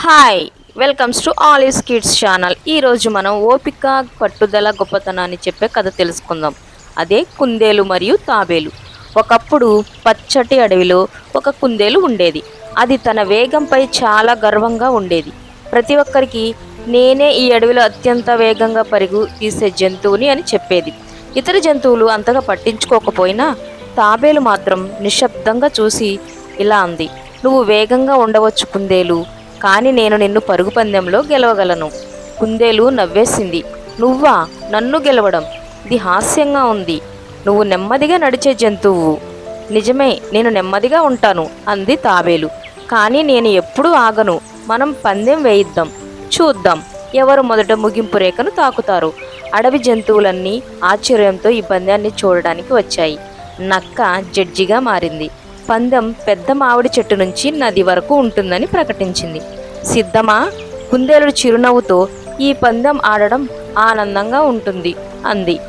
Hi welcomes to all is kids channel ఈరోజు మనం ఓపిక పట్టుదల గొప్పతనాన్ని చెప్పే కథ తెలుసుకుందాం. అదే కుందేలు మరియు తాబేలు. ఒకప్పుడు పచ్చటి అడవిలో ఒక కుందేలు ఉండేది. అది తన వేగంపై చాలా గర్వంగా ఉండేది. ప్రతి ఒక్కరికి నేనే ఈ అడవిలో అత్యంత వేగంగా పరుగు తీసే జంతువుని అని చెప్పేది. ఇతర జంతువులు అంతగా పట్టించుకోకపోయినా తాబేలు మాత్రం నిశ్శబ్దంగా చూసి ఇలా అంది. నువ్వు వేగంగా ఉండవచ్చు కుందేలు. కానీ నేను నిన్ను పరుగు పందెంలో గెలవగలను. కుందేలు నవ్వేసింది. నువ్వా? నన్ను గెలవడం. ఇది హాస్యంగా ఉంది. నువ్వు నెమ్మదిగా నడిచే జంతువు. నిజమే నేను నెమ్మదిగా ఉంటాను అంది తాబేలు. కానీ నేను ఎప్పుడూ ఆగను. మనం పందెం వేయిద్దాం. చూద్దాం. ఎవరు మొదట ముగింపు రేఖను తాకుతారు? అడవి జంతువులన్నీ ఆశ్చర్యంతో ఈ పందెాన్ని చూడడానికి వచ్చాయి. నక్క జడ్జిగా మారింది. పందెం పెద్ద మామిడి చెట్టు నుంచి నది వరకు ఉంటుందని ప్రకటించింది. సిద్ధమా? కుందేలుడు చిరునవ్వుతో ఈ పందెం ఆడడం ఆనందంగా ఉంటుంది అంది.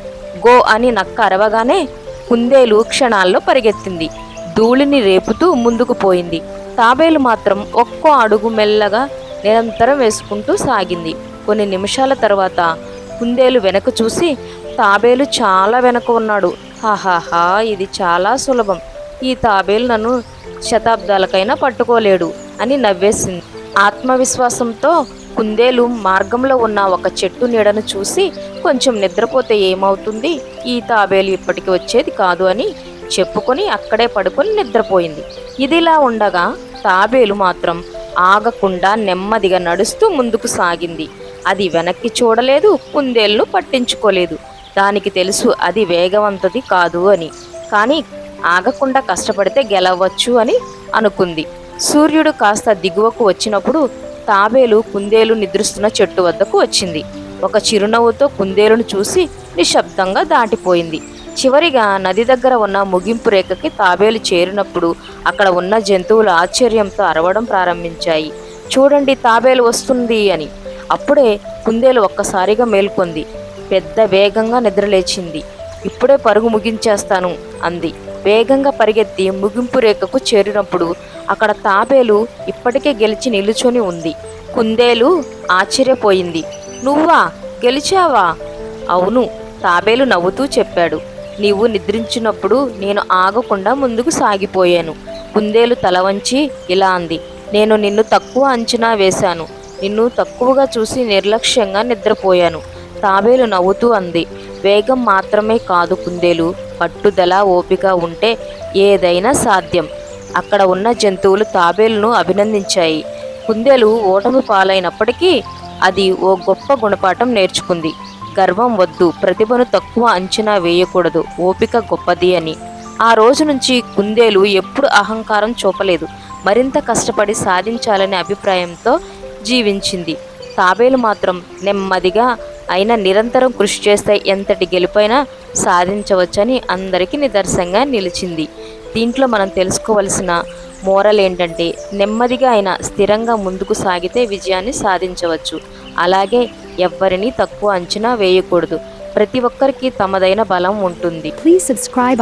గో అని నక్క అరవగానే కుందేలు క్షణాల్లో పరిగెత్తింది. ధూళిని రేపుతూ ముందుకు పోయింది. తాబేలు మాత్రం ఒక్కో అడుగు మెల్లగా నిరంతరం వేసుకుంటూ సాగింది. కొన్ని నిమిషాల తర్వాత కుందేలు వెనక చూసి తాబేలు చాలా వెనక ఉన్నాడు. హాహాహా ఇది చాలా సులభం. ఈ తాబేలు నన్ను శతాబ్దాలకైనా పట్టుకోలేడు అని నవ్వేసింది. ఆత్మవిశ్వాసంతో కుందేలు మార్గంలో ఉన్న ఒక చెట్టు నీడను చూసి కొంచెం నిద్రపోతే ఏమవుతుంది? ఈ తాబేలు ఇప్పటికి వచ్చేది కాదు అని చెప్పుకొని అక్కడే పడుకొని నిద్రపోయింది. ఇదిలా ఉండగా తాబేలు మాత్రం ఆగకుండా నెమ్మదిగా నడుస్తూ ముందుకు సాగింది. అది వెనక్కి చూడలేదు కుందేలును పట్టించుకోలేదు. దానికి తెలుసు అది వేగవంతది కాదు అని. కానీ ఆగకుండా కష్టపడితే గెలవచ్చు అని అనుకుంది. సూర్యుడు కాస్త దిగువకు వచ్చినప్పుడు తాబేలు కుందేలు నిద్రిస్తున్న చెట్టు వద్దకు వచ్చింది. ఒక చిరునవ్వుతో కుందేలును చూసి నిశ్శబ్దంగా దాటిపోయింది. చివరిగా నది దగ్గర ఉన్న ముగింపు రేఖకి తాబేలు చేరినప్పుడు అక్కడ ఉన్న జంతువులు ఆశ్చర్యంతో అరవడం ప్రారంభించాయి. చూడండి తాబేలు వస్తుంది అని. అప్పుడే కుందేలు ఒక్కసారిగా మేల్కొంది. పెద్ద వేగంగా నిద్రలేచింది. ఇప్పుడే పరుగు ముగించేస్తాను అంది. వేగంగా పరిగెత్తి ముగింపు రేఖకు చేరినప్పుడు అక్కడ తాబేలు ఇప్పటికే గెలిచి నిలుచొని ఉంది. కుందేలు ఆశ్చర్యపోయింది. నువ్వా? గెలిచావా? అవును తాబేలు నవ్వుతూ చెప్పాడు. నీవు నిద్రించినప్పుడు నేను ఆగకుండా ముందుకు సాగిపోయాను. కుందేలు తల వంచి ఇలా అంది. నేను నిన్ను తక్కువ అంచనా వేశాను. నిన్ను తక్కువగా చూసి నిర్లక్ష్యంగా నిద్రపోయాను. తాబేలు నవ్వుతూ అంది. వేగం మాత్రమే కాదు కుందేలు. పట్టుదల ఓపిక ఉంటే ఏదైనా సాధ్యం. అక్కడ ఉన్న జంతువులు తాబేలును అభినందించాయి. కుందేలు ఓటమి పాలైనప్పటికీ అది ఓ గొప్ప గుణపాఠం నేర్చుకుంది. గర్వం వద్దు ప్రతిభను తక్కువ అంచనా వేయకూడదు ఓపిక గొప్పది అని. ఆ రోజు నుంచి కుందేలు ఎప్పుడు అహంకారం చూపలేదు. మరింత కష్టపడి సాధించాలనే అభిప్రాయంతో జీవించింది. తాబేలు మాత్రం నెమ్మదిగా అయినా నిరంతరం కృషి చేస్తే ఎంతటి గెలుపైనా సాధించవచ్చని అందరికీ నిదర్శనంగా నిలిచింది. దీంట్లో మనం తెలుసుకోవలసిన మోరల్ ఏంటంటే నెమ్మదిగా అయినా స్థిరంగా ముందుకు సాగితే విజయాన్ని సాధించవచ్చు. అలాగే ఎవ్వరిని తక్కువ అంచనా వేయకూడదు. ప్రతి ఒక్కరికి తమదైన బలం ఉంటుంది. Please subscribe